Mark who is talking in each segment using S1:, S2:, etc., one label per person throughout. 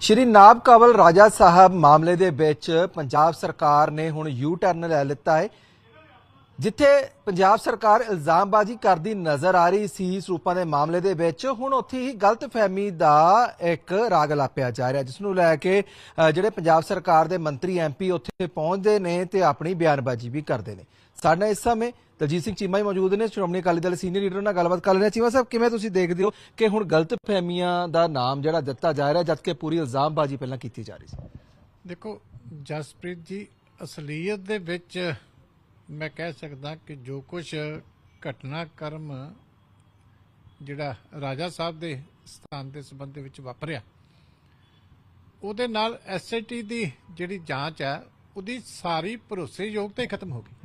S1: ਸ਼੍ਰੀ ਨਾਬ ਕਵਲ ਰਾਜਾ ਸਾਹਿਬ ਮਾਮਲੇ ਦੇ ਵਿੱਚ ਪੰਜਾਬ ਸਰਕਾਰ ਨੇ ਹੁਣ ਯੂ ਟਰਨ ਲੈ ਲਿੱਤਾ ਹੈ, ਜਿੱਥੇ ਪੰਜਾਬ ਸਰਕਾਰ ਇਲਜ਼ਾਮਬਾਜ਼ੀ ਕਰਦੀ ਨਜ਼ਰ ਆ ਰਹੀ ਸੀ ਸਰੂਪਾਂ ਦੇ ਮਾਮਲੇ ਦੇ ਵਿੱਚ। ਹੁਣ ਉੱਥੇ ਹੀ ਗਲਤਫਹਿਮੀ ਦਾ ਇੱਕ ਰਾਗ ਲਾਪਿਆ ਜਾ ਰਿਹਾ, ਜਿਸ ਨੂੰ ਲੈ ਕੇ ਜਿਹੜੇ ਪੰਜਾਬ ਸਰਕਾਰ ਦੇ ਮੰਤਰੀ ਐਮਪੀ ਉੱਥੇ ਪਹੁੰਚਦੇ ਨੇ ਤੇ ਆਪਣੀ ਬਿਆਨਬਾਜ਼ੀ ਵੀ ਕਰਦੇ ਨੇ। ਸਾਡੇ ਨਾਲ ਇਸ ਸਮੇਂ ਦਲਜੀਤ ਸਿੰਘ ਚੀਮਾ ਹੀ ਮੌਜੂਦ ਨੇ, ਸ਼੍ਰੋਮਣੀ ਅਕਾਲੀ ਦਲ ਸੀਨੀਅਰ ਲੀਡਰ ਨਾਲ ਗੱਲਬਾਤ ਕਰ ਲੈਣਾ ਚੀਮਾ ਸਾਹਿਬ, ਕਿਵੇਂ ਤੁਸੀਂ ਦੇਖਦੇ ਹੋ ਕਿ ਹੁਣ ਗਲਤ ਫਹਿਮੀਆਂ ਦਾ ਨਾਮ ਜਿਹੜਾ ਦਿੱਤਾ ਜਾ ਰਿਹਾ ਜਦਕਿ ਪੂਰੀ ਇਲਜ਼ਾਮਬਾਜ਼ੀ ਪਹਿਲਾਂ ਕੀਤੀ ਜਾ ਰਹੀ ਸੀ?
S2: ਦੇਖੋ, ਜਸਪ੍ਰੀਤ ਜੀ, ਅਸਲੀਅਤ ਦੇ ਵਿੱਚ ਮੈਂ ਕਹਿ ਸਕਦਾ ਕਿ ਜੋ ਕੁਝ ਘਟਨਾਕ੍ਰਮ ਜਿਹੜਾ ਰਾਜਾ ਸਾਹਿਬ ਦੇ ਸਥਾਨ ਦੇ ਸੰਬੰਧ ਦੇ ਵਿੱਚ ਵਾਪਰਿਆ, ਉਹਦੇ ਨਾਲ ਐਸਆਈਟੀ ਦੀ ਜਿਹੜੀ ਜਾਂਚ ਹੈ, ਉਹਦੀ ਸਾਰੀ ਭਰੋਸੇਯੋਗਤਾ ਹੀ ਖਤਮ ਹੋ ਗਈ।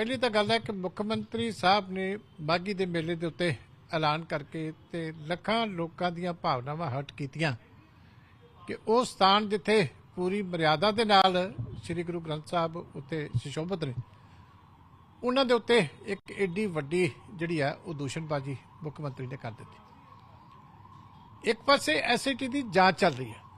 S2: ਪਹਿਲੀ ਤਾਂ ਗੱਲ ਹੈ ਕਿ ਮੁੱਖ ਮੰਤਰੀ ਸਾਹਿਬ ਨੇ ਬਾਗੀ ਦੇ ਮੇਲੇ ਦੇ ਉੱਤੇ ਐਲਾਨ ਕਰਕੇ ਤੇ ਲੱਖਾਂ ਲੋਕਾਂ ਦੀਆਂ ਭਾਵਨਾਵਾਂ ਹਟ ਕੀਤੀਆਂ ਕਿ ਉਹ ਸਥਾਨ ਜਿੱਥੇ ਪੂਰੀ ਮਰਿਆਦਾ ਦੇ ਨਾਲ ਸ੍ਰੀ ਗੁਰੂ ਗ੍ਰੰਥ ਸਾਹਿਬ ਉੱਤੇ ਸੁਸ਼ੋਭਿਤ ਨੇ, ਉਹਨਾਂ ਦੇ ਉੱਤੇ ਇੱਕ ਏਡੀ ਵੱਡੀ ਜਿਹੜੀ ਹੈ ਉਹ ਦੂਸ਼ਣਬਾਜ਼ੀ ਮੁੱਖ ਮੰਤਰੀ ਨੇ ਕਰ ਦਿੱਤੀ। ਇੱਕ ਪਾਸੇ ਐਸਆਈਟੀ ਦੀ ਜਾਂਚ ਚੱਲ ਰਹੀ ਹੈ।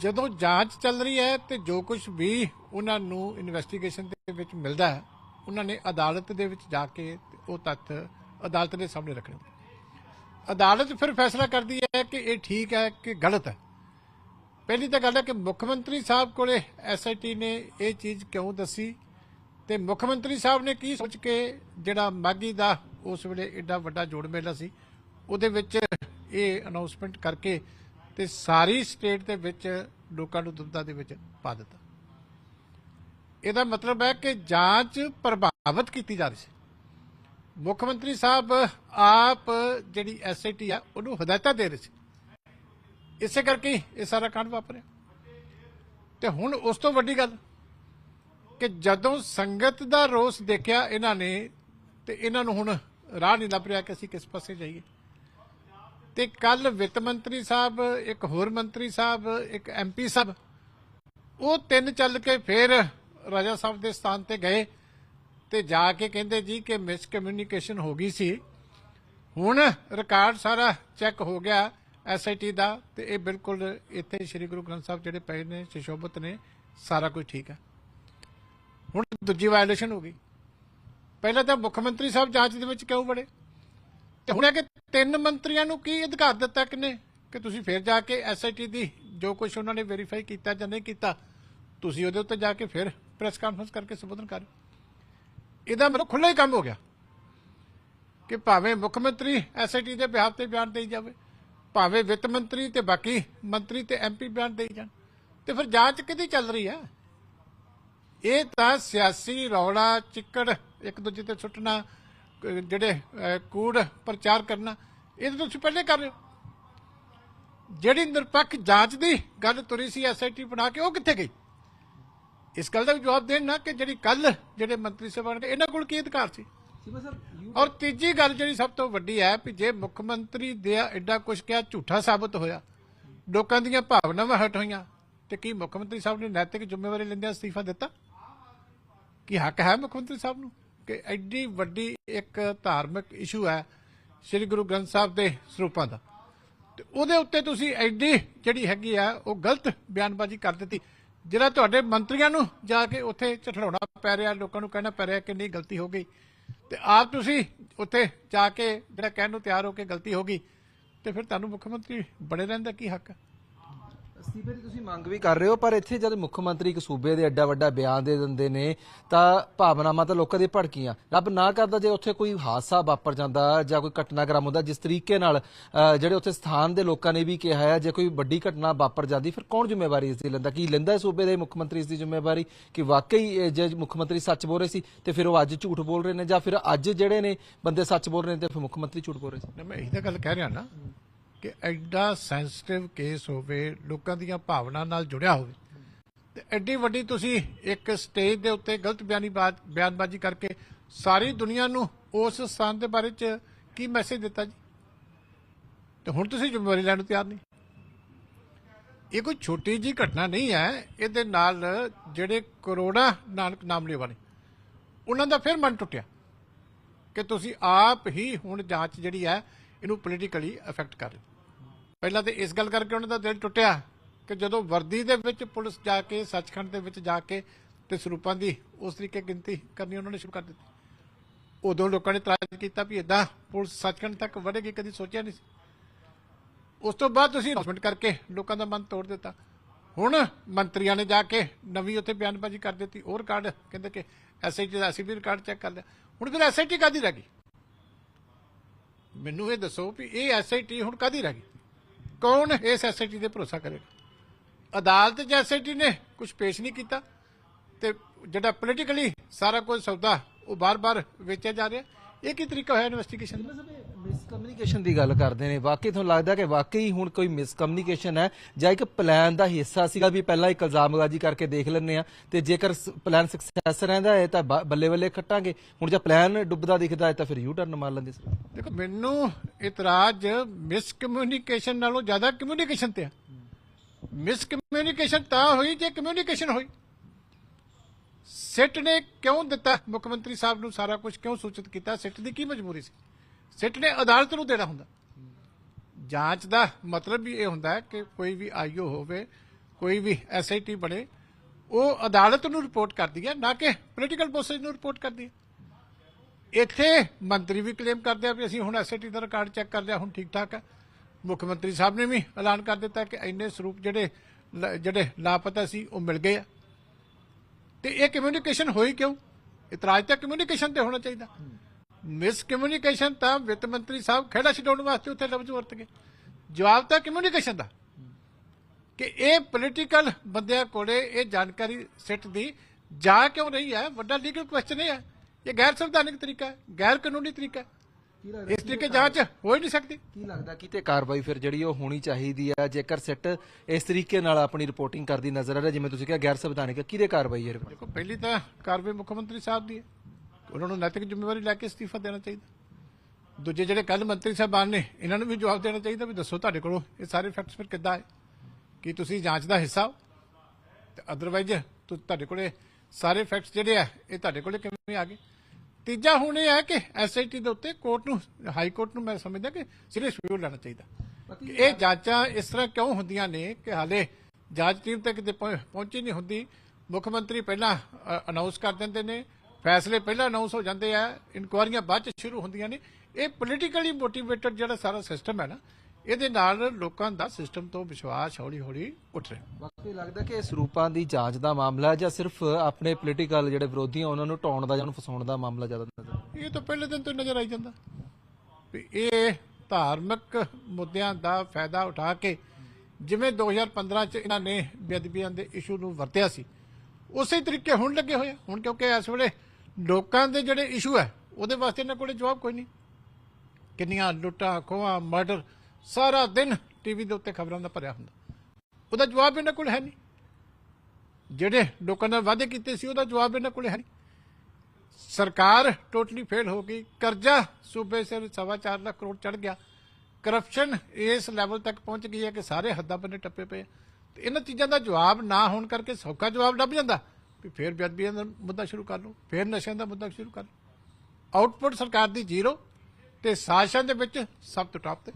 S2: ਜਦੋਂ ਜਾਂਚ ਚੱਲ ਰਹੀ ਹੈ ਤੇ ਜੋ ਕੁਝ ਵੀ ਉਹਨਾਂ ਨੂੰ ਇਨਵੈਸਟੀਗੇਸ਼ਨ ਦੇ ਵਿੱਚ ਮਿਲਦਾ ਹੈ, ਉਹਨਾਂ ਨੇ ਅਦਾਲਤ ਦੇ ਵਿੱਚ ਜਾ ਕੇ ਉਹ ਤੱਥ ਅਦਾਲਤ ਦੇ ਸਾਹਮਣੇ ਰੱਖਣੇ ਅਦਾਲਤ ਫਿਰ ਫੈਸਲਾ ਕਰਦੀ ਹੈ ਕਿ ਇਹ ਠੀਕ ਹੈ ਕਿ ਗਲਤ ਹੈ। ਪਹਿਲੀ ਤਾਂ ਗੱਲ ਹੈ ਕਿ ਮੁੱਖ ਮੰਤਰੀ ਸਾਹਿਬ ਕੋਲੇ ਐਸਆਈਟੀ ਨੇ ਇਹ ਚੀਜ਼ ਕਿਉਂ ਦੱਸੀ ਤੇ ਮੁੱਖ ਮੰਤਰੀ ਸਾਹਿਬ ਨੇ ਕੀ ਸੋਚ ਕੇ ਜਿਹੜਾ ਮਾਗੀ ਦਾ ਉਸ ਵੇਲੇ ਐਡਾ ਵੱਡਾ ਜੋੜ ਮੇਲਾ ਸੀ, ਉਹਦੇ ਵਿੱਚ ਇਹ ਅਨਾਉਂਸਮੈਂਟ ਕਰਕੇ ਤੇ ਸਾਰੀ ਸਟੇਟ ਦੇ ਵਿੱਚ ਲੋਕਾਂ ਨੂੰ ਦੁਬਦਾ ਦੇ ਵਿੱਚ ਪਾ ਦਿੱਤਾ। ਇਹਦਾ ਮਤਲਬ ਹੈ ਕਿ ਜਾਂਚ ਪ੍ਰਭਾਵਿਤ ਕੀਤੀ ਜਾ ਰਹੀ ਸੀ। ਮੁੱਖ ਮੰਤਰੀ ਸਾਹਿਬ ਆਪ ਜਿਹੜੀ ਐਸਆਈਟੀ ਆ, ਉਹਨੂੰ ਹਦਾਇਤਾਂ ਦੇ ਰਹੇ ਸੀ। ਇਸੇ ਕਰਕੇ ਇਹ ਸਾਰਾ ਕਾਂਡ ਵਾਪਰਿਆ। ਤੇ ਹੁਣ ਉਸ ਤੋਂ ਵੱਡੀ ਗੱਲ ਕਿ ਜਦੋਂ ਸੰਗਤ ਦਾ ਰੋਸ ਦੇਖਿਆ ਇਹਨਾਂ ਨੇ, ਤੇ ਇਹਨਾਂ ਨੂੰ ਹੁਣ ਰਾਹ ਨਹੀਂ ਲੱਭ ਰਿਹਾ ਕਿ ਅਸੀਂ ਕਿਸ ਪਾਸੇ ਜਾਈਏ। ਤੇ ਕੱਲ ਵਿੱਤ ਮੰਤਰੀ ਸਾਹਿਬ, ਇੱਕ ਹੋਰ ਮੰਤਰੀ ਸਾਹਿਬ, ਇੱਕ ਐਮਪੀ ਸਾਹਿਬ, ਉਹ ਤਿੰਨ ਚੱਲ ਕੇ ਫਿਰ ਰਾਜਾ ਸਾਹਿਬ ਦੇ ਸਥਾਨ ਤੇ ਗਏ ਤੇ ਜਾ ਕੇ ਕਹਿੰਦੇ ਜੀ ਕਿ ਮਿਸ ਕਮਿਊਨੀਕੇਸ਼ਨ ਹੋ ਗਈ ਸੀ। ਹੁਣ ਰਿਕਾਰਡ ਸਾਰਾ ਚੈੱਕ ਹੋ ਗਿਆ ਐਸਆਈਟੀ ਦਾ ਤੇ ਇਹ ਬਿਲਕੁਲ ਇੱਥੇ ਸ੍ਰੀ ਗੁਰੂ ਗ੍ਰੰਥ ਸਾਹਿਬ ਜਿਹੜੇ ਪਏ ਨੇ, ਸ਼ਿਸ਼ੋਭਤ ਨੇ, ਸਾਰਾ ਕੁਝ ਠੀਕ ਹੈ। ਹੁਣ ਦੂਜੀ ਵਾਇਲੇਸ਼ਨ ਹੋ ਗਈ। ਪਹਿਲਾਂ ਤਾਂ ਮੁੱਖ ਮੰਤਰੀ ਸਾਹਿਬ ਜਾਂਚ ਦੇ ਵਿੱਚ ਕਿਉਂ ਵੜੇ? ਤੇ ਹੁਣ ਇਹ ਕਿ ਤਿੰਨ ਮੰਤਰੀਆਂ ਨੂੰ ਕੀ ਅਧਿਕਾਰ ਦਿੱਤਾ ਕਿਨੇ? ਕਿ ਤੁਸੀਂ ਫਿਰ ਜਾ ਕੇ ਐਸਆਈਟੀ ਦੀ ਜੋ ਕੁਝ ਉਹਨਾਂ ਨੇ ਵੈਰੀਫਾਈ ਕੀਤਾ ਜਾਂ ਨਹੀਂ ਕੀਤਾ, ਤੁਸੀਂ ਉਹਦੇ ਉੱਤੇ ਜਾ ਕੇ ਫਿਰ ਪ੍ਰੈਸ ਕਾਨਫਰੰਸ ਕਰਕੇ ਸੰਬੋਧਨ ਕਰ ਇਹਦਾ ਮਤਲਬ ਖੁੱਲ੍ਹਾ ਹੀ ਕੰਮ ਹੋ ਗਿਆ ਕਿ ਭਾਵੇਂ ਮੁੱਖ ਮੰਤਰੀ ਐਸਆਈਟੀ ਦੇ ਬਿਹਾਫ ਤੇ ਬਿਆਨ ਦੇਈ ਜਾਵੇ, ਭਾਵੇਂ ਵਿੱਤ ਮੰਤਰੀ ਤੇ ਬਾਕੀ ਮੰਤਰੀ ਤੇ ਐਮਪੀ ਬਿਆਨ ਦੇਈ ਜਾਣ, ਤੇ ਫਿਰ ਜਾਂਚ ਕਿਹਦੀ ਚੱਲ ਰਹੀ ਹੈ? ਇਹ ਤਾਂ ਸਿਆਸੀ ਰੌਲਾ, ਚਿੱਕੜ, ਇੱਕ ਦੂਜੇ ਤੇ ਸੁੱਟਣਾ ਜਿਹੜੇ ਕੂੜ ਪ੍ਰਚਾਰ ਕਰਨਾ ਇਹ ਤਾਂ ਤੁਸੀਂ ਪਹਿਲੇ ਕਰ ਰਹੇ ਹੋ। ਜਿਹੜੀ ਨਿਰਪੱਖ ਜਾਂਚ ਦੀ ਗੱਲ ਤੁਰੀ ਸੀ ਐਸਆਈਟੀ ਬਣਾ ਕੇ ਉਹ ਕਿੱਥੇ ਗਈ? ਇਸ ਗੱਲ ਦਾ ਵੀ ਜਵਾਬ ਦੇਣ ਨਾ ਕਿ ਜਿਹੜੀ ਕੱਲ ਜਿਹੜੇ ਮੰਤਰੀ ਸਭਾ ਨੇ ਇਹਨਾਂ ਕੋਲ ਕੀ ਅਧਿਕਾਰ ਸੀ? ਔਰ ਤੀਜੀ ਗੱਲ ਜਿਹੜੀ ਸਭ ਤੋਂ ਵੱਡੀ ਹੈ ਕਿ ਜੇ ਮੁੱਖ ਮੰਤਰੀ ਦੇ ਐਡਾ ਕੁਝ ਕਿਹਾ ਝੂਠਾ ਸਾਬਤ ਹੋਇਆ ਲੋਕਾਂ ਦੀਆਂ ਭਾਵਨਾਵਾਂ ਹਟ ਹੋਈਆਂ ਤੇ ਕੀ ਮੁੱਖ ਮੰਤਰੀ ਸਾਹਿਬ ਨੇ ਨੈਤਿਕ ਜ਼ਿੰਮੇਵਾਰੀ ਲੈਂਦਿਆਂ ਅਸਤੀਫਾ ਦਿੱਤਾ? ਕੀ ਹੱਕ ਹੈ ਮੁੱਖ ਮੰਤਰੀ ਸਾਹਿਬ ਨੂੰ? ਕਿ ਐਡੀ ਵੱਡੀ ਇੱਕ ਧਾਰਮਿਕ ਇਸ਼ੂ ਹੈ ਸ੍ਰੀ ਗੁਰੂ ਗ੍ਰੰਥ ਸਾਹਿਬ ਦੇ ਸਰੂਪਾਂ ਦਾ। ਤੇ ਉਹਦੇ ਉੱਤੇ ਤੁਸੀਂ ਐਡੀ ਜਿਹੜੀ ਹੈਗੀ ਆ, ਉਹ ਗਲਤ ਬਿਆਨਬਾਜ਼ੀ ਕਰ ਦਿੱਤੀ। ਜਿਹੜਾ ਤੁਹਾਡੇ ਮੰਤਰੀਆਂ ਨੂੰ ਜਾ ਕੇ ਉੱਥੇ ਚਠੜਾਉਣਾ ਪੈ ਰਿਹਾ, ਲੋਕਾਂ ਨੂੰ ਕਹਿਣਾ ਪੈ ਰਿਹਾ ਕਿ ਨਹੀਂ, ਗਲਤੀ ਹੋ ਗਈ। ਤੇ ਆਪ ਤੁਸੀਂ ਉੱਥੇ ਜਾ ਕੇ ਜਿਹੜਾ ਕਹਿਣ ਨੂੰ ਤਿਆਰ ਹੋ ਕੇ ਗਲਤੀ ਹੋ ਗਈ, ਤੇ ਫਿਰ ਤੁਹਾਨੂੰ ਮੁੱਖ ਮੰਤਰੀ ਬਣੇ ਰਹਿਣ ਦਾ ਕੀ ਹੱਕ ਹੈ?
S1: ਅਸਤੀਫੇ ਦੀ ਤੁਸੀਂ ਮੰਗ ਵੀ ਕਰ ਰਹੇ ਹੋ, ਪਰ ਇੱਥੇ ਜਦ ਮੁੱਖ ਮੰਤਰੀ ਇੱਕ ਸੂਬੇ ਦੇ ਐਡਾ ਵੱਡਾ ਬਿਆਨ ਦੇ ਦਿੰਦੇ ਨੇ, ਤਾਂ ਭਾਵਨਾਵਾਂ ਤਾਂ ਲੋਕਾਂ ਦੀਆਂ ਭੜਕੀਆਂ। ਰੱਬ ਨਾ ਕਰਦਾ ਜੇ ਉੱਥੇ ਕੋਈ ਹਾਦਸਾ ਵਾਪਰ ਜਾਂਦਾ ਜਾਂ ਕੋਈ ਘਟਨਾਕ੍ਰਮ ਹੁੰਦਾ, ਜਿਸ ਤਰੀਕੇ ਨਾਲ ਜਿਹੜੇ ਉੱਥੇ ਸਥਾਨ ਦੇ ਲੋਕਾਂ ਨੇ ਵੀ ਕਿਹਾ ਹੈ, ਜੇ ਕੋਈ ਵੱਡੀ ਘਟਨਾ ਵਾਪਰ ਜਾਂਦੀ, ਫਿਰ ਕੌਣ ਜ਼ਿੰਮੇਵਾਰੀ ਇਸ ਦੀ ਲੈਂਦਾ? ਕੀ ਲੈਂਦਾ ਹੈ ਸੂਬੇ ਦੇ ਮੁੱਖ ਮੰਤਰੀ ਇਸ ਦੀ ਜ਼ਿੰਮੇਵਾਰੀ? ਕਿ ਵਾਕਈ ਜੇ ਮੁੱਖ ਮੰਤਰੀ ਸੱਚ ਬੋਲ ਰਹੇ ਸੀ, ਤੇ ਫਿਰ ਉਹ ਅੱਜ ਝੂਠ ਬੋਲ ਰਹੇ ਨੇ ਜਾਂ ਫਿਰ ਅੱਜ ਜਿਹੜੇ ਨੇ ਬੰਦੇ ਸੱਚ ਬੋਲ ਰਹੇ ਨੇ, ਤੇ ਫਿਰ ਮੁੱਖ ਮੰਤਰੀ ਝੂਠ ਬੋਲ ਰਹੇ ਸੀ?
S2: ਮੈਂ ਇਹੀ ਤਾਂ ਗੱਲ ਕਹਿ ਰਿਹਾ ਨਾ ਕਿ ਐਡਾ ਸੈਂਸਿਟਿਵ ਕੇਸ ਹੋਵੇ, ਲੋਕਾਂ ਦੀਆਂ ਭਾਵਨਾ ਨਾਲ ਜੁੜਿਆ ਹੋਵੇ, ਤੇ ਐਡੀ ਵੱਡੀ ਤੁਸੀਂ ਇੱਕ ਸਟੇਜ ਦੇ ਉੱਤੇ ਗਲਤ ਬਿਆਨੀ ਬਿਆਨਬਾਜ਼ੀ ਕਰਕੇ ਸਾਰੀ ਦੁਨੀਆ ਨੂੰ ਉਸ ਸਥਾਨ ਦੇ ਬਾਰੇ ਚ ਕੀ ਮੈਸੇਜ ਦਿੱਤਾ ਜੀ? ਤੇ ਹੁਣ ਤੁਸੀਂ ਜ਼ਿੰਮੇਵਾਰੀ ਲੈਣ ਨੂੰ ਤਿਆਰ ਨਹੀਂ? ਇਹ ਕੋਈ ਛੋਟੀ ਜੀ ਘਟਨਾ ਨਹੀਂ ਹੈ, ਇਹਦੇ ਨਾਲ ਜਿਹੜੇ ਕਰੋੜਾਂ ਨਾਨਕ ਨਾਮ ਲੈਵਾ ਨੇ, ਉਹਨਾਂ ਦਾ ਫਿਰ ਮਨ ਟੁੱਟਿਆ ਕਿ ਤੁਸੀਂ ਆਪ ਹੀ ਹੁਣ ਜਾਂਚ ਜਿਹੜੀ ਹੈ ਇਹਨੂੰ ਪੋਲੀਟੀਕਲੀ ਅਫੈਕਟ ਕਰ ਰਹੇ। ਪਹਿਲਾਂ ਤੇ ਇਸ ਗੱਲ ਕਰਕੇ ਉਹਨਾਂ ਦਾ ਦਿਲ ਟੁੱਟਿਆ ਕਿ ਜਦੋਂ ਵਰਦੀ ਦੇ ਵਿੱਚ ਪੁਲਿਸ ਜਾ ਕੇ, ਸੱਚਖੰਡ ਦੇ ਵਿੱਚ ਜਾ ਕੇ ਤੇ ਸਰੂਪਾਂ ਦੀ ਉਸ ਤਰੀਕੇ ਗਿਣਤੀ ਕਰਨੀ ਉਹਨਾਂ ਨੇ ਸ਼ੁਰੂ ਕਰ ਦਿੱਤੀ। ਉਦੋਂ ਲੋਕਾਂ ਨੇ ਇਤਰਾਜ਼ ਕੀਤਾ ਵੀ ਇਦਾਂ ਪੁਲਿਸ ਸੱਚਖੰਡ ਤੱਕ ਵਧੇਗੀ, ਕਦੀ ਸੋਚਿਆ ਨਹੀਂ ਸੀ। ਉਸ ਤੋਂ ਬਾਅਦ ਤੁਸੀਂ ਅਨਾਉਂਸਮੈਂਟ ਕਰਕੇ ਲੋਕਾਂ ਦਾ ਮਨ ਤੋੜ ਦਿੱਤਾ। ਹੁਣ ਮੰਤਰੀਆਂ ਨੇ ਜਾ ਕੇ ਨਵੀਂ ਉੱਥੇ ਬਿਆਨਬਾਜ਼ੀ ਕਰ ਦਿੱਤੀ। ਉਹ ਰਿਕਾਰਡ ਕਹਿੰਦੇ ਕਿ ਐਸਆਈਟੀ ਦਾ ਅਸੀਂ ਵੀ ਰਿਕਾਰਡ ਚੈੱਕ ਕਰ ਲਿਆ। ਹੁਣ ਫਿਰ ਐਸਆਈਟੀ ਕਾਦੀ ਰਹਿ ਗਈ? ਮੈਨੂੰ ਇਹ ਦੱਸੋ ਵੀ ਇਹ ਐਸਆਈਟੀ ਹੁਣ ਕਾਦੀ ਰਹਿ ਗਈ? ਕੌਣ ਇਸ ਐਸਆਈਟੀ ਤੇ ਭਰੋਸਾ ਕਰੇਗਾ? ਅਦਾਲਤ ਚ ਐਸਆਈਟੀ ਨੇ ਕੁਝ ਪੇਸ਼ ਨਹੀਂ ਕੀਤਾ ਤੇ ਜਿਹੜਾ ਪੋਲੀਟੀਕਲੀ ਸਾਰਾ ਕੁਝ ਸੌਦਾ ਉਹ ਬਾਰ-ਬਾਰ ਵੇਚਿਆ ਜਾ ਰਿਹਾ। ਇਹ ਕੀ ਤਰੀਕਾ ਹੋਇਆ ਇਨਵੈਸਟੀਗੇਸ਼ਨ ਦਾ?
S1: ਮਿਸਕਮਿਊਨੀਕੇਸ਼ਨ ਦੀ ਗੱਲ ਕਰਦੇ ਨੇ। ਵਾਕਈ ਤੁਹਾਨੂੰ ਲੱਗਦਾ ਕਿ ਵਾਕਈ ਹੁਣ ਕੋਈ ਮਿਸਕਮਿਊਨੀਕੇਸ਼ਨ ਹੈ? ਜਾਂ ਇੱਕ ਪਲਾਨ ਦਾ ਹਿੱਸਾ ਸੀਗਾ ਵੀ ਪਹਿਲਾਂ ਇੱਕ ਇਲਜ਼ਾਮਬਾਜ਼ੀ ਕਰਕੇ ਦੇਖ ਲੈਂਦੇ ਆ ਤੇ ਜੇਕਰ ਪਲਾਨ ਸਕਸੈਸ ਰਹਿੰਦਾ ਹੈ ਤਾਂ ਬੱਲੇ ਬੱਲੇ ਖੱਟਾਂਗੇ। ਹੁਣ ਜੇ ਪਲਾਨ ਡੁੱਬਦਾ ਦਿਖਦਾ ਹੈ ਤਾਂ ਫਿਰ ਯੂ ਟਰਨ ਮਾਰ ਲੈਂਦੇ ਸੀ।
S2: ਦੇਖੋ, ਮੈਨੂੰ ਇਤਰਾਜ਼ ਮਿਸਕਮਿਊਨੀਕੇਸ਼ਨ ਨਾਲੋਂ ਜ਼ਿਆਦਾ ਕਮਿਊਨੀਕੇਸ਼ਨ ਤੇ ਆ। ਮਿਸਕਮਿਊਨੀਕੇਸ਼ਨ ਤਾਂ ਹੋਈ ਜੇ ਕਮਿਊਨੀਕੇਸ਼ਨ ਹੋਈ। ਸਿੱਟ ਨੇ ਕਿਉਂ ਦਿੱਤਾ? ਮੁੱਖ ਮੰਤਰੀ ਸਾਹਿਬ ਨੂੰ ਸਾਰਾ ਕੁਝ ਕਿਉਂ ਸੂਚਿਤ ਕੀਤਾ? ਸਿੱਟ ਦੀ ਕੀ ਮਜਬੂਰੀ ਸੀ? ਸਿੱਟ ਨੇ, ਅਦਾਲਤ ਨੂੰ ਦੇਣਾ ਹੁੰਦਾ। ਜਾਂਚ ਦਾ ਮਤਲਬ ਵੀ ਇਹ ਹੁੰਦਾ ਹੈ ਕਿ ਕੋਈ ਵੀ ਆਈਓ ਹੋਵੇ, ਕੋਈ ਵੀ ਐਸਆਈਟੀ ਬਣੇ, ਉਹ ਅਦਾਲਤ ਨੂੰ ਰਿਪੋਰਟ ਕਰਦੀ ਹੈ, ਨਾ ਕਿ ਪੋਲੀਟੀਕਲ ਪ੍ਰੋਸੈਸ ਨੂੰ ਰਿਪੋਰਟ ਕਰਦੀ ਹੈ। ਇੱਥੇ ਮੰਤਰੀ ਵੀ ਕਲੇਮ ਕਰਦੇ ਆ ਵੀ ਅਸੀਂ ਹੁਣ ਐਸਆਈਟੀ ਦਾ ਰਿਕਾਰਡ ਚੈੱਕ ਕਰ ਲਿਆ, ਹੁਣ ਠੀਕ ਠਾਕ ਹੈ। ਮੁੱਖ ਮੰਤਰੀ ਸਾਹਿਬ ਨੇ ਵੀ ਐਲਾਨ ਕਰ ਦਿੱਤਾ ਕਿ ਇੰਨੇ ਸਰੂਪ ਜਿਹੜੇ ਜਿਹੜੇ ਲਾਪਤਾ ਸੀ, ਉਹ ਮਿਲ ਗਏ ਆ। ਤੇ ਇਹ ਕਮਿਊਨੀਕੇਸ਼ਨ ਹੋਈ ਕਿਉਂ? ਇਤਰਾਜ਼ ਤਾਂ ਕਮਿਊਨੀਕੇਸ਼ਨ ਤੇ ਹੋਣਾ ਚਾਹੀਦਾ। ਮਿਸ ਕਮਿਊਨੀਕੇਸ਼ਨ ਤਾਂ ਵਿੱਤ ਮੰਤਰੀ ਸਾਹਿਬ ਖੇੜਾ ਛਡਾਉਣ ਵਾਸਤੇ ਉੱਥੇ ਲਫ਼ਜ਼ ਵਰਤ ਗਏ। ਜਵਾਬ ਤਾਂ ਕਮਿਊਨੀਕੇਸ਼ਨ ਦਾ। ਕਿ ਇਹ ਪੋਲੀਟੀਕਲ ਬੰਦਿਆਂ ਕੋਲੇ ਇਹ ਜਾਣਕਾਰੀ ਸਿੱਟ ਦੀ ਜਾ ਕਿਉਂ ਰਹੀ ਹੈ? ਵੱਡਾ ਲੀਗਲ ਕੁਐਸਚਨ ਇਹ ਹੈ। ਇਹ ਗੈਰ ਸੰਵਿਧਾਨਿਕ ਤਰੀਕਾ ਹੈ ਗੈਰ ਕਾਨੂੰਨੀ ਤਰੀਕਾ ਹੈ। ਇਸ ਤਰੀਕੇ ਜਾਂਚ ਹੋ ਹੀ ਨਹੀਂ ਸਕਦੀ।
S1: ਕੀ ਲੱਗਦਾ ਕਿ ਤੇ ਕਾਰਵਾਈ ਫਿਰ ਜਿਹੜੀ ਉਹ ਹੋਣੀ ਚਾਹੀਦੀ ਹੈ? ਜੇਕਰ ਸਿੱਟ ਇਸ ਤਰੀਕੇ ਨਾਲ ਆਪਣੀ ਰਿਪੋਰਟਿੰਗ ਕਰਦੀ ਨਜ਼ਰ ਆ ਰਿਹਾ ਜਿਵੇਂ ਤੁਸੀਂ ਕਿਹਾ ਗੈਰ ਸੰਵਿਧਾਨਿਕ। ਕਿਹਦੇ ਕਾਰਵਾਈ ਹੈ?
S2: ਦੇਖੋ ਪਹਿਲੀ ਤਾਂ ਕਾਰਵਾਈ ਮੁੱਖ ਮੰਤਰੀ ਸਾਹਿਬ ਦੀ ਹੈ। ਉਹਨਾਂ ਨੂੰ ਨੈਤਿਕ ਜ਼ਿੰਮੇਵਾਰੀ ਲੈ ਕੇ ਅਸਤੀਫਾ ਦੇਣਾ ਚਾਹੀਦਾ। ਦੂਜੇ ਜਿਹੜੇ ਕੱਲ ਮੰਤਰੀ ਸਾਹਿਬਾਨ ਨੇ ਇਹਨਾਂ ਨੂੰ ਵੀ ਜਵਾਬ ਦੇਣਾ ਚਾਹੀਦਾ ਵੀ ਦੱਸੋ ਤੁਹਾਡੇ ਕੋਲੋਂ ਇਹ ਸਾਰੇ ਫੈਕਟਸ ਫਿਰ ਕਿੱਦਾਂ ਆਏ ਕੀ ਤੁਸੀਂ ਜਾਂਚ ਦਾ ਹਿੱਸਾ ਹੋ? ਤੇ ਅਦਰਵਾਈਜ਼ ਤੁਹਾਡੇ ਕੋਲੇ ਸਾਰੇ ਫੈਕਟਸ ਜਿਹੜੇ ਆ ਇਹ ਤੁਹਾਡੇ ਕੋਲੇ ਕਿਵੇਂ ਆ ਗਏ? ਤੀਜਾ ਹੁਣ ਇਹ ਹੈ ਕਿ ਐਸਆਈਟੀ ਦੇ ਉੱਤੇ ਕੋਰਟ ਨੂੰ ਹਾਈ ਕੋਰਟ ਨੂੰ ਮੈਂ ਸਮਝਦਾ ਕਿ ਸੀਰੀਅਸ ਵਿਊ ਲੈਣਾ ਚਾਹੀਦਾ। ਇਹ ਜਾਂਚਾਂ ਇਸ ਤਰ੍ਹਾਂ ਕਿਉਂ ਹੁੰਦੀਆਂ ਨੇ ਕਿ ਹਾਲੇ ਜਾਂਚ ਟੀਮ ਤੱਕ ਕਿਤੇ ਪਹੁੰ- ਪਹੁੰਚੀ ਨਹੀਂ ਹੁੰਦੀ। ਮੁੱਖ ਮੰਤਰੀ ਪਹਿਲਾਂ ਅਨਾਉਂਸ ਕਰ ਦਿੰਦੇ ਨੇ ਫੈਸਲੇ ਪਹਿਲਾਂ ਅਨਾਉਂਸ ਹੋ ਜਾਂਦੇ ਆ ਇਨਕੁਆਰੀਆਂ ਬਾਅਦ ਚ ਸ਼ੁਰੂ ਹੁੰਦੀਆਂ ਨੇ ਇਹ ਪੋਲੀਟੀਕਲੀ ਮੋਟੀਵੇਟਡ ਜਿਹੜਾ ਸਾਰਾ ਸਿਸਟਮ ਹੈ ਨਾ ਇਹਦੇ ਨਾਲ ਲੋਕਾਂ ਦਾ ਸਿਸਟਮ ਤੋਂ ਵਿਸ਼ਵਾਸ ਹੌਲੀ ਹੌਲੀ ਉੱਠ ਰਿਹਾ
S1: ਵਾਕਈ ਲੱਗਦਾ ਕਿ ਇਹ ਸਰੂਪਾਂ ਦੀ ਜਾਂਚ ਦਾ ਮਾਮਲਾ ਜਾਂ ਸਿਰਫ ਆਪਣੇ ਪੋਲੀਟੀਕਲ ਜਿਹੜੇ ਵਿਰੋਧੀ ਆ ਉਹਨਾਂ ਨੂੰ ਢਾਉਣ ਦਾ ਜਾਂ ਉਹਨੂੰ ਫਸਾਉਣ ਦਾ ਮਾਮਲਾ ਜ਼ਿਆਦਾ ਨਜ਼ਰ?
S2: ਇਹ ਤਾਂ ਪਹਿਲੇ ਦਿਨ ਤੋਂ ਨਜ਼ਰ ਆਈ ਜਾਂਦਾ ਵੀ ਇਹ ਧਾਰਮਿਕ ਮੁੱਦਿਆਂ ਦਾ ਫਾਇਦਾ ਉਠਾ ਕੇ ਜਿਵੇਂ 2015 ਚ ਇਹਨਾਂ ਨੇ ਬੇਅਦਬੀਆਂ ਦੇ ਇਸ਼ੂ ਨੂੰ ਵਰਤਿਆ ਸੀ ਉਸੇ ਤਰੀਕੇ ਹੁਣ ਲੱਗੇ ਹੋਏ। ਹੁਣ ਕਿਉਂਕਿ ਇਸ ਵੇਲੇ ਲੋਕਾਂ ਦੇ ਜਿਹੜੇ ਇਸ਼ੂ ਹੈ, ਉਹਦੇ ਵਾਸਤੇ ਇਹਨਾਂ ਕੋਲੇ ਜਵਾਬ ਕੋਈ ਨਹੀਂ। ਕਿੰਨੀਆਂ ਲੁੱਟਾਂ, ਖੋਹਾਂ ਮਰਡਰ ਸਾਰਾ ਦਿਨ ਟੀਵੀ ਦੇ ਉੱਤੇ ਖਬਰਾਂ ਦਾ ਭਰਿਆ ਹੁੰਦਾ। ਉਹਦਾ ਜਵਾਬ ਇਹਨਾਂ ਕੋਲ ਹੈ ਨਹੀਂ। ਜਿਹੜੇ ਲੋਕਾਂ ਨਾਲ ਵਾਅਦੇ ਕੀਤੇ ਸੀ, ਉਹਦਾ ਜਵਾਬ ਇਹਨਾਂ ਕੋਲ ਹੈ ਨਹੀਂ। ਸਰਕਾਰ ਟੋਟਲੀ ਫੇਲ ਹੋ ਗਈ। ਕਰਜ਼ਾ ਸੂਬੇ ਸਿਰ ਸਵਾ ਚਾਰ ਲੱਖ ਕਰੋੜ ਚੜ ਗਿਆ। ਕਰਪਸ਼ਨ ਇਸ ਲੈਵਲ ਤੱਕ ਪਹੁੰਚ ਗਈ ਹੈ ਕਿ ਸਾਰੇ ਹੱਦਾਂ ਬੰਨੇ ਟੱਪੇ ਪਏ ਆ। ਤੇ ਇਹਨਾਂ ਚੀਜ਼ਾਂ ਦਾ ਜਵਾਬ ਨਾ ਹੋਣ ਕਰਕੇ ਸੌਖਾ ਜਵਾਬ ਲੱਭ ਜਾਂਦਾ। ਵੀ ਫੇਰ ਬੇਅਦਬੀਆਂ ਦਾ ਮੁੱਦਾ ਸ਼ੁਰੂ ਕਰ ਲਓ, ਫੇਰ ਨਸ਼ਿਆਂ ਦਾ ਮੁੱਦਾ ਸ਼ੁਰੂ ਕਰ ਲਓ। ਆਊਟਪੁੱਟ ਸਰਕਾਰ ਦੀ ਜ਼ੀਰੋ ਤੇ ਸ਼ਾਸਨ ਦੇ ਵਿੱਚ ਸਭ ਤੋਂ ਟਾਪ ਤੇ।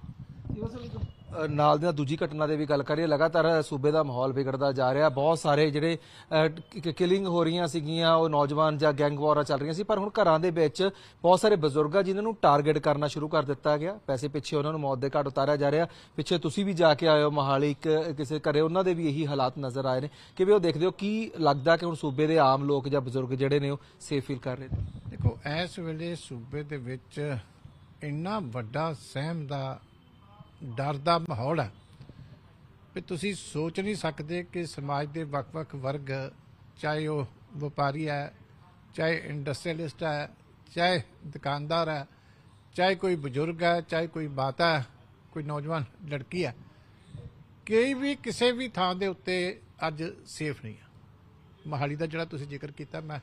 S1: ਨਾਲ ਦੀ ਨਾਲ ਦੂਜੀ ਘਟਨਾ ਦੇ ਵੀ ਗੱਲ ਕਰੀਏ, ਲਗਾਤਾਰ ਸੂਬੇ ਦਾ ਮਾਹੌਲ ਵਿਗੜਦਾ ਜਾ ਰਿਹਾ। ਬਹੁਤ ਸਾਰੇ ਜਿਹੜੇ ਕਿਲਿੰਗ ਹੋ ਰਹੀਆਂ ਸੀਗੀਆਂ, ਉਹ ਨੌਜਵਾਨ ਜਾਂ ਗੈਂਗ ਵਾਰਾਂ ਚੱਲ ਰਹੀਆਂ ਸੀ, ਪਰ ਹੁਣ ਘਰਾਂ ਦੇ ਵਿੱਚ ਬਹੁਤ ਸਾਰੇ ਬਜ਼ੁਰਗ ਆ ਜਿਨ੍ਹਾਂ ਨੂੰ ਟਾਰਗੇਟ ਕਰਨਾ ਸ਼ੁਰੂ ਕਰ ਦਿੱਤਾ ਗਿਆ। ਪੈਸੇ ਪਿੱਛੇ ਉਹਨਾਂ ਨੂੰ ਮੌਤ ਦੇ ਘਾਟ ਉਤਾਰਿਆ ਜਾ ਰਿਹਾ। ਪਿੱਛੇ ਤੁਸੀਂ ਵੀ ਜਾ ਕੇ ਆਏ ਹੋ ਮਹਾਲੀ ਇੱਕ, ਕਿਸੇ ਘਰੇ, ਉਹਨਾਂ ਦੇ ਵੀ ਇਹੀ ਹਾਲਾਤ ਨਜ਼ਰ ਆਏ ਨੇ। ਕਿਵੇਂ ਉਹ ਦੇਖਦੇ ਹੋ? ਕੀ ਲੱਗਦਾ ਕਿ ਹੁਣ ਸੂਬੇ ਦੇ ਆਮ ਲੋਕ ਜਾਂ ਬਜ਼ੁਰਗ ਜਿਹੜੇ ਨੇ, ਉਹ ਸੇਫ ਫੀਲ ਕਰ ਰਹੇ ਨੇ?
S2: ਦੇਖੋ, ਇਸ ਵੇਲੇ ਸੂਬੇ ਦੇ ਵਿੱਚ ਇੰਨਾ ਵੱਡਾ ਸਹਿਮ ਦਾ ਡਰ ਦਾ ਮਾਹੌਲ ਹੈ। ਵੀ ਤੁਸੀਂ ਸੋਚ ਨਹੀਂ ਸਕਦੇ ਕਿ ਸਮਾਜ ਦੇ ਵੱਖ-ਵੱਖ ਵਰਗ, ਚਾਹੇ ਉਹ ਵਪਾਰੀ ਹੈ, ਚਾਹੇ ਇੰਡਸਟਰੀਅਲਿਸਟ ਹੈ, ਚਾਹੇ ਦੁਕਾਨਦਾਰ ਹੈ, ਚਾਹੇ ਕੋਈ ਬਜ਼ੁਰਗ ਹੈ, ਚਾਹੇ ਕੋਈ ਮਾਤਾ ਹੈ, ਕੋਈ ਨੌਜਵਾਨ ਲੜਕੀ ਹੈ, ਕੋਈ ਵੀ ਕਿਸੇ ਵੀ ਥਾਂ ਦੇ ਉੱਤੇ ਅੱਜ ਸੇਫ ਨਹੀਂ ਹੈ। ਮਹਾਲੀ ਦਾ ਜਿਹੜਾ ਤੁਸੀਂ ਜ਼ਿਕਰ ਕੀਤਾ, ਮੈਂ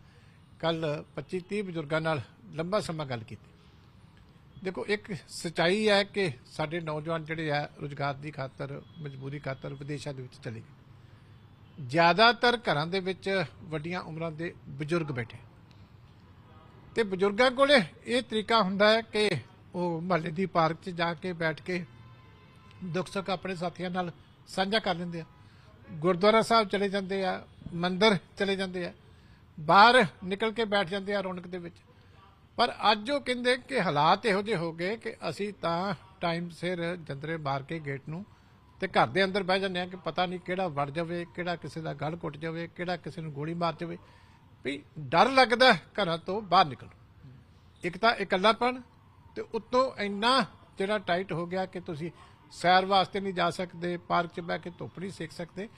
S2: ਕੱਲ 25 30 ਬਜ਼ੁਰਗਾਂ ਨਾਲ ਲੰਬਾ ਸਮਾਂ ਗੱਲ ਕੀਤੀ। ਦੇਖੋ, ਇੱਕ ਸਚਾਈ ਹੈ ਕਿ ਸਾਡੇ ਨੌਜਵਾਨ ਜਿਹੜੇ ਆ, ਰੁਜ਼ਗਾਰ ਦੀ ਖਾਤਰ, ਮਜਬੂਰੀ ਖਾਤਰ ਵਿਦੇਸ਼ਾਂ ਦੇ ਵਿੱਚ ਚਲੇ ਗਏ। ਜ਼ਿਆਦਾਤਰ ਘਰਾਂ ਦੇ ਵਿੱਚ ਵੱਡੀਆਂ ਉਮਰਾਂ ਦੇ ਬਜ਼ੁਰਗ ਬੈਠੇ। ਤੇ ਬਜ਼ੁਰਗਾਂ ਕੋਲੇ ਇਹ ਤਰੀਕਾ ਹੁੰਦਾ ਹੈ ਕਿ ਉਹ ਮਹੱਲੇ ਦੀ ਪਾਰਕ 'ਚ ਜਾ ਕੇ ਬੈਠ ਕੇ ਦੁੱਖ ਸੁੱਖ ਆਪਣੇ ਸਾਥੀਆਂ ਨਾਲ ਸਾਂਝਾ ਕਰ ਲੈਂਦੇ ਆ। ਗੁਰਦੁਆਰਾ ਸਾਹਿਬ ਚਲੇ ਜਾਂਦੇ ਆ, ਮੰਦਿਰ ਚਲੇ ਜਾਂਦੇ ਆ, ਬਾਹਰ ਨਿਕਲ ਕੇ ਬੈਠ ਜਾਂਦੇ ਆ ਰੌਣਕ ਦੇ ਵਿੱਚ। ਪਰ ਅੱਜ ਉਹ ਕਹਿੰਦੇ ਕਿ ਹਾਲਾਤ ਇਹੋ ਜਿਹੇ ਹੋ ਗਏ ਕਿ ਅਸੀਂ ਤਾਂ ਟਾਈਮ ਸਿਰ ਜੰਦਰੇ ਮਾਰ ਕੇ ਗੇਟ ਨੂੰ ਤੇ ਘਰ ਦੇ ਅੰਦਰ ਬਹਿ ਜਾਂਦੇ ਆ ਕਿ ਪਤਾ ਨਹੀਂ ਕਿਹੜਾ ਵੜ ਜਾਵੇ, ਕਿਹੜਾ ਕਿਸੇ ਦਾ ਗਲ ਘੁੱਟ ਜਾਵੇ, ਕਿਹੜਾ ਕਿਸੇ ਨੂੰ ਗੋਲੀ ਮਾਰ ਜਾਵੇ। ਵੀ ਡਰ ਲੱਗਦਾ ਘਰਾਂ ਤੋਂ ਬਾਹਰ ਨਿਕਲ ਇੱਕ ਤਾਂ ਇਕੱਲਾਪਣ ਤੇ ਉੱਤੋਂ ਇੰਨਾ ਜਿਹੜਾ ਟਾਈਟ ਹੋ ਗਿਆ ਕਿ ਤੁਸੀਂ ਸੈਰ ਵਾਸਤੇ ਨਹੀਂ ਜਾ ਸਕਦੇ, ਪਾਰਕ 'ਚ ਬਹਿ ਕੇ ਧੁੱਪ ਨਹੀਂ ਸੇਕ ਸਕਦੇ।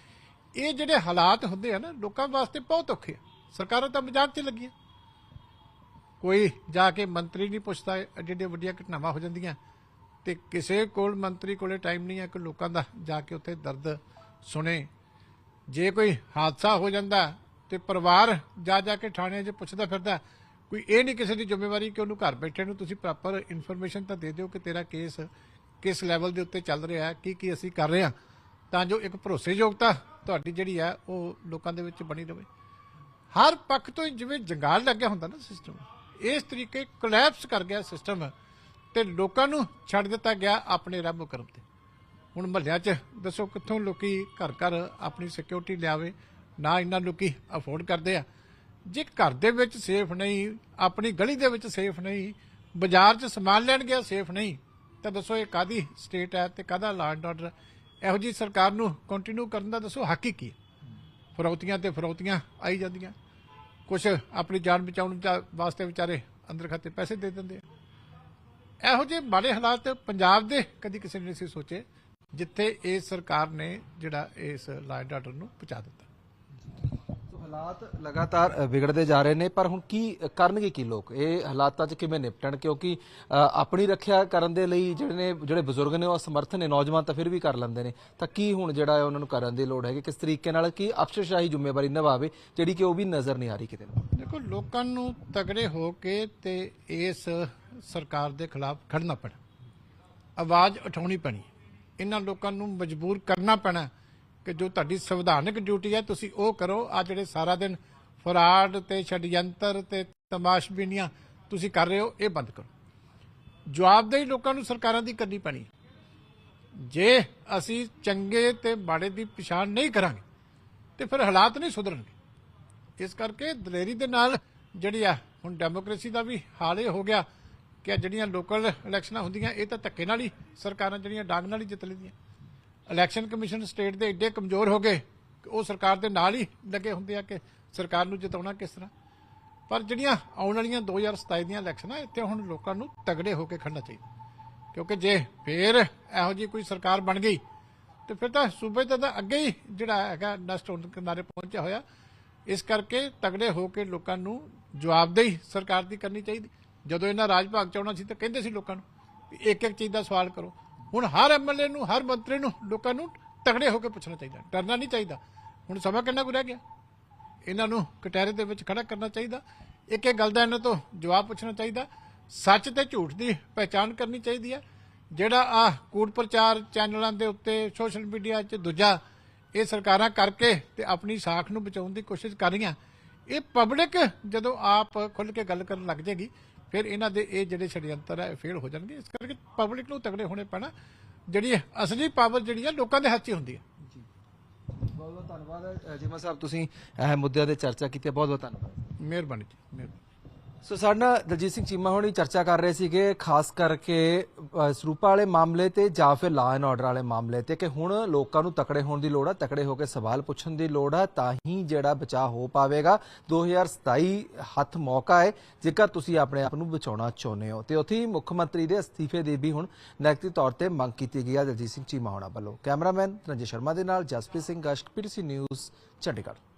S2: ਇਹ ਜਿਹੜੇ ਹਾਲਾਤ ਹੁੰਦੇ ਆ ਨਾ, ਲੋਕਾਂ ਵਾਸਤੇ ਬਹੁਤ ਔਖੇ ਆ। ਸਰਕਾਰਾਂ ਤਾਂ ਮਜ਼ਾਕ 'ਚ ਲੱਗੀਆਂ। ਕੋਈ ਜਾ ਕੇ ਮੰਤਰੀ ਨਹੀਂ ਪੁੱਛਦਾ ਐਡੀਆਂ ਵੱਡੀਆਂ ਘਟਨਾਵਾਂ ਹੋ ਜਾਂਦੀਆਂ। ਤੇ ਕਿਸੇ ਕੋਲ ਮੰਤਰੀ ਕੋਲੇ ਟਾਈਮ ਨਹੀਂ ਹੈ ਕਿ ਲੋਕਾਂ ਦਾ ਜਾ ਕੇ ਉੱਥੇ ਦਰਦ ਸੁਣੇ। ਜੇ ਕੋਈ ਹਾਦਸਾ ਹੋ ਜਾਂਦਾ ਤੇ ਪਰਿਵਾਰ ਜਾ ਜਾ ਕੇ ਥਾਣੇ 'ਚ ਪੁੱਛਦਾ ਫਿਰਦਾ, ਕੋਈ ਇਹ ਨਹੀਂ ਕਿਸੇ ਦੀ ਜ਼ਿੰਮੇਵਾਰੀ ਕਿ ਉਹਨੂੰ ਘਰ ਬੈਠੇ ਨੂੰ ਤੁਸੀਂ ਪ੍ਰੋਪਰ ਇਨਫੋਰਮੇਸ਼ਨ ਤਾਂ ਦੇ ਦਿਓ ਕਿ ਤੇਰਾ ਕੇਸ ਕਿਸ ਲੈਵਲ ਦੇ ਉੱਤੇ ਚੱਲ ਰਿਹਾ ਹੈ ਕੀ ਕੀ ਅਸੀਂ ਕਰ ਰਹੇ ਹਾਂ। ਤਾਂ ਜੋ ਇੱਕ ਭਰੋਸੇਯੋਗਤਾ ਤੁਹਾਡੀ ਜਿਹੜੀ ਹੈ ਉਹ ਲੋਕਾਂ ਦੇ ਵਿੱਚ ਬਣੀ ਰਹੇ। ਹਰ ਪੱਖ ਤੋਂ ਜਿਵੇਂ ਜੰਗਾਲ ਲੱਗਿਆ ਹੁੰਦਾ ਨਾ ਸਿਸਟਮ ਇਸ ਤਰੀਕੇ ਕੋਲੈਪਸ ਕਰ ਗਿਆ ਸਿਸਟਮ ਤੇ ਲੋਕਾਂ ਨੂੰ ਛੱਡ ਦਿੱਤਾ ਗਿਆ ਆਪਣੇ ਰੱਬ ਕਰਮ ਤੇ। ਹੁਣ ਮਹੱਲਿਆਂ 'ਚ ਦੱਸੋ ਕਿੱਥੋਂ ਲੋਕੀ ਘਰ ਘਰ ਆਪਣੀ ਸਿਕਿਉਰਿਟੀ ਲਿਆਵੇ, ਨਾ ਇੰਨਾ ਲੋਕੀ ਅਫੋਰਡ ਕਰਦੇ ਆ। ਜੇ ਘਰ ਦੇ ਵਿੱਚ ਸੇਫ ਨਹੀਂ, ਆਪਣੀ ਗਲੀ ਦੇ ਵਿੱਚ ਸੇਫ ਨਹੀਂ, ਬਾਜ਼ਾਰ 'ਚ ਸਮਾਨ ਲੈਣ ਗਿਆ ਸੇਫ ਨਹੀਂ, ਤਾਂ ਦੱਸੋ ਇਹ ਕਾਦੀ ਸਟੇਟ ਹੈ ਤੇ ਕਾਦਾ ਲਾਅ ਐਂਡ ਆਰਡਰ ਇਹੋ ਜੀ ਸਰਕਾਰ ਨੂੰ ਕੰਟੀਨਿਊ ਕਰਨ ਦਾ ਦੱਸੋ ਹੱਕ ਹੀ ਕੀ ਹੈ? ਫਰੌਤੀਆਂ ਤੇ ਫਰੌਤੀਆਂ ਆਈ ਜਾਂਦੀਆਂ। ਕੁਝ ਆਪਣੀ ਜਾਨ ਬਚਾਉਣ ਚਾ- ਵਾਸਤੇ ਵਿਚਾਰੇ ਅੰਦਰ ਖਾਤੇ ਪੈਸੇ ਦੇ ਦਿੰਦੇ ਆ। ਇਹੋ ਜਿਹੇ ਮਾੜੇ ਹਾਲਾਤ ਪੰਜਾਬ ਦੇ ਕਦੀ ਕਿਸੇ ਨੇ ਨਹੀਂ ਸੀ ਸੋਚੇ, ਜਿੱਥੇ ਇਹ ਸਰਕਾਰ ਨੇ ਜਿਹੜਾ ਇਸ ਲਾਈਨ ਆਰਡਰ ਨੂੰ ਪਹੁੰਚਾ ਦਿੱਤਾ।
S1: ਹਾਲਾਤ ਲਗਾਤਾਰ ਵਿਗੜਦੇ ਜਾ ਰਹੇ ਨੇ, ਪਰ ਹੁਣ ਕੀ ਕਰਨਗੇ ਕੀ ਲੋਕ? ਇਹ ਹਾਲਾਤਾਂ 'ਚ ਕਿਵੇਂ ਨਿਪਟਣ? ਕਿਉਂਕਿ ਆਪਣੀ ਰੱਖਿਆ ਕਰਨ ਦੇ ਲਈ ਜਿਹੜੇ ਨੇ, ਜਿਹੜੇ ਬਜ਼ੁਰਗ ਨੇ ਉਹ ਸਮਰਥ ਨੇ, ਨੌਜਵਾਨ ਤਾਂ ਫਿਰ ਵੀ ਕਰ ਲੈਂਦੇ ਨੇ। ਤਾਂ ਕੀ ਹੁਣ ਜਿਹੜਾ ਹੈ ਉਹਨਾਂ ਨੂੰ ਕਰਨ ਦੀ ਲੋੜ ਹੈ ਕਿ ਕਿਸ ਤਰੀਕੇ ਨਾਲ ਕੀ ਅਫਸਰਸ਼ਾਹੀ ਜ਼ਿੰਮੇਵਾਰੀ ਨਿਭਾਵੇ, ਜਿਹੜੀ ਕਿ ਉਹ ਵੀ ਨਜ਼ਰ ਨਹੀਂ ਆ ਰਹੀ ਕਿਤੇ
S2: ਦੇਖੋ, ਲੋਕਾਂ ਨੂੰ ਤਗੜੇ ਹੋ ਕੇ ਤੇ ਇਸ ਸਰਕਾਰ ਦੇ ਖਿਲਾਫ ਖੜਨਾ ਪੈਣਾ। ਆਵਾਜ਼ ਉਠਾਉਣੀ ਪੈਣੀ। ਇਹਨਾਂ ਲੋਕਾਂ ਨੂੰ ਮਜਬੂਰ ਕਰਨਾ ਪੈਣਾ। ਕਿ ਜੋ ਤੁਹਾਡੀ ਸੰਵਿਧਾਨਕ ਡਿਊਟੀ ਹੈ, ਤੁਸੀਂ ਉਹ ਕਰੋ। ਆ ਜਿਹੜੇ ਸਾਰਾ ਦਿਨ ਫਰਾਡ ਤੇ ਛੜਯੰਤਰ ਤੇ ਤਮਾਸ਼ਬੀਨੀਆਂ ਤੁਸੀਂ ਕਰ ਰਹੇ ਹੋ, ਇਹ ਬੰਦ ਕਰੋ। ਜਵਾਬਦੇਹੀ ਲੋਕਾਂ ਨੂੰ ਸਰਕਾਰਾਂ ਦੀ ਕਰਨੀ ਪੈਣੀ ਜੇ ਅਸੀਂ ਚੰਗੇ ਤੇ ਮਾੜੇ ਦੀ ਪਛਾਣ ਨਹੀਂ ਕਰਾਂਗੇ, ਤੇ ਫਿਰ ਹਾਲਾਤ ਨਹੀਂ ਸੁਧਰਨਗੇ। ਇਸ ਕਰਕੇ ਦਲੇਰੀ ਦੇ ਨਾਲ ਜਿਹੜੀ ਆ, ਹੁਣ ਡੈਮੋਕ੍ਰੇਸੀ ਦਾ ਵੀ ਹਾਲ ਇਹ ਹੋ ਗਿਆ ਕਿ ਜਿਹੜੀਆਂ ਲੋਕਲ ਇਲੈਕਸ਼ਨਾਂ ਹੁੰਦੀਆਂ, ਇਹ ਤਾਂ ਧੱਕੇ ਨਾਲ ਹੀ ਸਰਕਾਰਾਂ ਜਿਹੜੀਆਂ ਡਾਂਗ ਨਾਲ ਹੀ ਜਿੱਤ ਲੈਂਦੀਆਂ। ਇਲੈਕਸ਼ਨ ਕਮਿਸ਼ਨ ਸਟੇਟ ਦੇ ਏਡੇ ਕਮਜ਼ੋਰ ਹੋ ਗਏ ਕਿ ਉਹ ਸਰਕਾਰ ਦੇ ਨਾਲ ਹੀ ਲੱਗੇ ਹੁੰਦੇ ਆ ਕਿ ਸਰਕਾਰ ਨੂੰ ਜਿਤਾਉਣਾ ਕਿਸ ਤਰ੍ਹਾਂ। ਪਰ ਜਿਹੜੀਆਂ ਆਉਣ ਵਾਲੀਆਂ 2027 ਦੀਆਂ ਇਲੈਕਸ਼ਨਾਂ, ਇੱਥੇ ਹੁਣ ਲੋਕਾਂ ਨੂੰ ਤਗੜੇ ਹੋ ਕੇ ਖੜਨਾ ਚਾਹੀਦਾ। ਕਿਉਂਕਿ ਜੇ ਫੇਰ ਇਹੋ ਜੀ ਕੋਈ ਸਰਕਾਰ ਬਣ ਗਈ, ਤੇ ਫਿਰ ਤਾਂ ਸੂਬੇ ਦਾ ਤਾਂ ਅੱਗੇ ਹੀ ਜਿਹੜਾ ਹੈਗਾ ਨਸ਼ਟ ਹੋਣ ਕਿਨਾਰੇ ਪਹੁੰਚਿਆ ਹੋਇਆ, ਇਸ ਕਰਕੇ ਤਗੜੇ ਹੋ ਕੇ ਲੋਕਾਂ ਨੂੰ ਜਵਾਬਦੇਹੀ ਸਰਕਾਰ ਦੀ ਕਰਨੀ ਚਾਹੀਦੀ। ਜਦੋਂ ਇਹਨਾਂ ਰਾਜ ਭਾਗ ਚ ਆਉਣਾ ਸੀ, ਤਾਂ ਕਹਿੰਦੇ ਸੀ ਲੋਕਾਂ ਨੂੰ ਵੀ ਇੱਕ ਇੱਕ ਚੀਜ਼ ਦਾ ਸਵਾਲ ਕਰੋ। ਹੁਣ ਹਰ ਐਮਐਲਏ ਨੂੰ, ਹਰ ਮੰਤਰੀ ਨੂੰ ਲੋਕਾਂ ਨੂੰ ਤਕੜੇ ਹੋ ਕੇ ਪੁੱਛਣਾ ਚਾਹੀਦਾ, ਡਰਨਾ ਨਹੀਂ ਚਾਹੀਦਾ। ਹੁਣ ਸਮਾਂ ਕਿੰਨਾ ਕੁ ਰਹਿ ਗਿਆ? ਇਹਨਾਂ ਨੂੰ ਕਟਹਿਰੇ ਦੇ ਵਿੱਚ ਖੜਾ ਕਰਨਾ ਚਾਹੀਦਾ। ਇੱਕ ਇੱਕ ਗੱਲ ਦਾ ਇਹਨਾਂ ਤੋਂ ਜਵਾਬ ਪੁੱਛਣਾ ਚਾਹੀਦਾ। ਸੱਚ ਤੇ ਝੂਠ ਦੀ ਪਹਿਚਾਣ ਕਰਨੀ ਚਾਹੀਦੀ ਹੈ। ਜਿਹੜਾ ਆ ਕੂੜ ਪ੍ਰਚਾਰ ਚੈਨਲਾਂ ਦੇ ਉੱਤੇ, ਸੋਸ਼ਲ ਮੀਡੀਆ 'ਚ ਦੂਜਾ, ਇਹ ਸਰਕਾਰਾਂ ਕਰਕੇ ਤੇ ਆਪਣੀ ਸਾਖ ਨੂੰ ਬਚਾਉਣ ਦੀ ਕੋਸ਼ਿਸ਼ ਕਰ ਰਹੀਆਂ। ਇਹ ਪਬਲਿਕ ਜਦੋਂ ਆਪ ਖੁੱਲ ਕੇ ਗੱਲ ਕਰਨ ਲੱਗ ਜਾਏਗੀ ਫਿਰ ਇਹਨਾਂ ਦੇ ਇਹ ਜਿਹੜੇ ਛੜਯੰਤਰ ਹੈ ਫੇਲ ਹੋ ਜਾਣਗੇ। ਇਸ ਕਰਕੇ ਪਬਲਿਕ ਨੂੰ ਤਗੜੇ ਹੋਣੇ ਪੈਣਾ। ਜਿਹੜੀ ਅਸਲੀ ਪਾਵਰ ਜਿਹੜੀ ਹੈ ਲੋਕਾਂ ਦੇ ਹੱਥ 'ਚ ਹੀ ਹੁੰਦੀ ਹੈ
S1: ਬਹੁਤ ਬਹੁਤ ਧੰਨਵਾਦ। ਜਿਮਾ ਸਾਹਿਬ ਤੁਸੀਂ ਇਹ ਮੁੱਦਿਆਂ ਤੇ ਚਰਚਾ ਕੀਤੀ ਬਹੁਤ ਬਹੁਤ ਧੰਨਵਾਦ।
S2: ਮਿਹਰਬਾਨੀ ਜੀ ਮਿਹਰਬਾਨੀ।
S1: ਸੋ ਸਾਡੇ ਦਲਜੀਤ ਸਿੰਘ ਚੀਮਾ ਹੋਣੀ ਚਰਚਾ ਕਰ ਰਹੇ ਸੀਗੇ ਖਾਸ ਕਰਕੇ ਅ, ਸਰੂਪਾ ਵਾਲੇ ਮਾਮਲੇ ਤੇ ਜਾਂ ਫਿਰ ਲਾ ਐਂਡ ਆਰਡਰ ਵਾਲੇ ਮਾਮਲੇ ਤੇ ਕਿ ਹੁਣ ਲੋਕਾਂ ਨੂੰ ਤਕੜੇ ਹੋਣ ਦੀ ਲੋੜ ਹੈ ਤਕੜੇ ਹੋ ਕੇ ਸਵਾਲ ਪੁੱਛਣ ਦੀ ਲੋੜ ਹੈ ਤਾਂ ਹੀ ਜਿਹੜਾ ਬਚਾਅ ਹੋ ਪਾਵੇਗਾ। 2027 ਹੱਥ ਮੌਕਾ ਹੈ ਜੇਕਰ ਤੁਸੀਂ ਆਪਣੇ ਆਪ ਨੂੰ ਬਚਾਉਣਾ ਚਾਹੁੰਦੇ ਹੋ। ਤੇ ਉੱਥੇ ਹੀ ਮੁੱਖ ਮੰਤਰੀ ਦੇ ਅਸਤੀਫੇ ਦੀ ਵੀ ਹੁਣ ਨੈਗਟਿਵ ਤੌਰ ਤੇ ਮੰਗ ਕੀਤੀ ਗਈ ਹੈ ਦਲਜੀਤ ਸਿੰਘ ਚੀਮਾ ਹੋਣਾ ਵੱਲੋਂ। ਕੈਮਰਾਮੈਨ ਰੰਜੇ ਸ਼ਰਮਾ ਦੇ ਨਾਲ ਜਸਪ੍ਰੀਤ ਸਿੰਘ ਗਸ਼ਟ ਪੀਟੀਸੀ ਨਿਊਜ਼ ਚੰਡੀਗੜ੍ਹ।